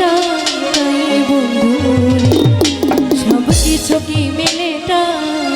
তাই বন্ধু সব কিছু কি মেলে তাই?